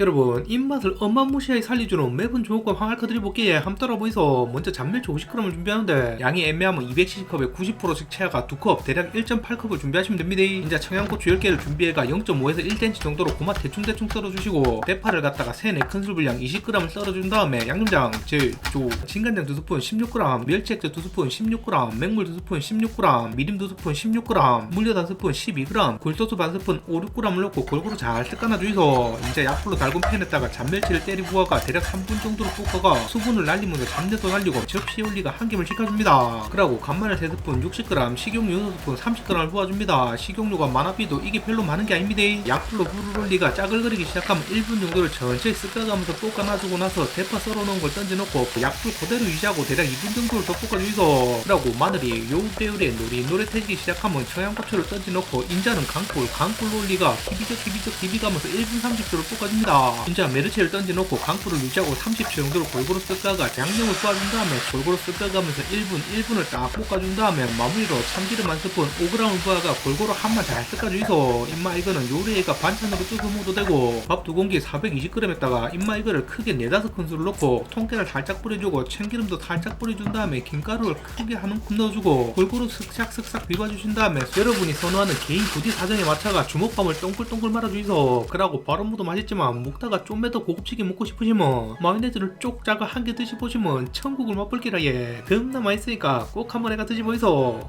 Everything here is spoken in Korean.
여러분 입맛을 어마무시하게 살려주는 매분 조금 항알카 드려볼게요 함 따라 보이소. 먼저 잔멸치 50g을 준비하는데 양이 애매하면 200cc컵에 90%씩 채아가 2컵 대략 1.8컵을 준비하시면 됩니다. 이제 청양고추 10개를 준비해가 0.5에서 1cm 정도로 고마 대충대충 썰어주시고 대파를 갖다가 3, 4큰술 분량 20g을 썰어준 다음에 양념장 제조 진간장 2스푼 16g 멸치액젓 2스푼 16g 맹물 2스푼 16g 미림 2스푼 16g 물엿 1스푼 12g 굴소스 반 스푼 5, 6g을 넣고 골고루 잘 섞어놔 주이소. 이제 약불로 달군 팬에다가 잔멸치를 때리 부어가 대략 3분 정도로 볶아가 수분을 날리면서 잡내도 날리고 접시에 올리가 한 김을 식혀줍니다. 그리고 간마늘 3스푼 60g 식용유 6스푼 30g을 부어줍니다. 식용유가 많아비도 이게 별로 많은 게 아닙니다. 약불로 불을 올리가 짜글거리기 시작하면 1분 정도를 천천히 섞어가면서 볶아놔주고 나서 대파 썰어놓은 걸 던져놓고 약불 그대로 유지하고 대략 2분 정도를 더 볶아주이소. 그리고 마늘이 요배율에 노릿노릿해지기 시작하면 청양고추를 던져놓고 인자는 강불 강불로 올리가 기비적 기비적 기비가면서 1분 30초를 볶아줍니다 인자 메르치를 던져놓고 강불을 유지하고 30초 정도를 골고루 섞어가 양념을 부어준 다음에 골고루 섞어가면서 1분 1분을 딱 볶아준 다음에 마무리로 참기름 한 스푼 5g을 부어가 골고루 한번 잘 섞어주이소. 임마 이거는 요리가 반찬으로 뜨서 먹어도 되고. 밥 두 공기 420g에다가 임마 이거를 크게 4, 5큰술을 넣고 통깨를 살짝 뿌려주고 참기름도 살짝 뿌려준 다음에 김가루를 크게 한 움큼 넣어주고 골고루 슥싹 슥싹 비벼주신 다음에 여러분이 선호하는 개인 부디 사정에 맞춰가 주먹밥을 동글동글 말아주이소. 그러고 바른무도 맛있지만 먹다가 좀매 더 고급지게 먹고 싶으시면 마요네즈를 쪽 짜가 한 개 드셔보시면 천국을 맛볼 기라 예. 겁나 맛있으니까 꼭 한번 해가 드셔보이소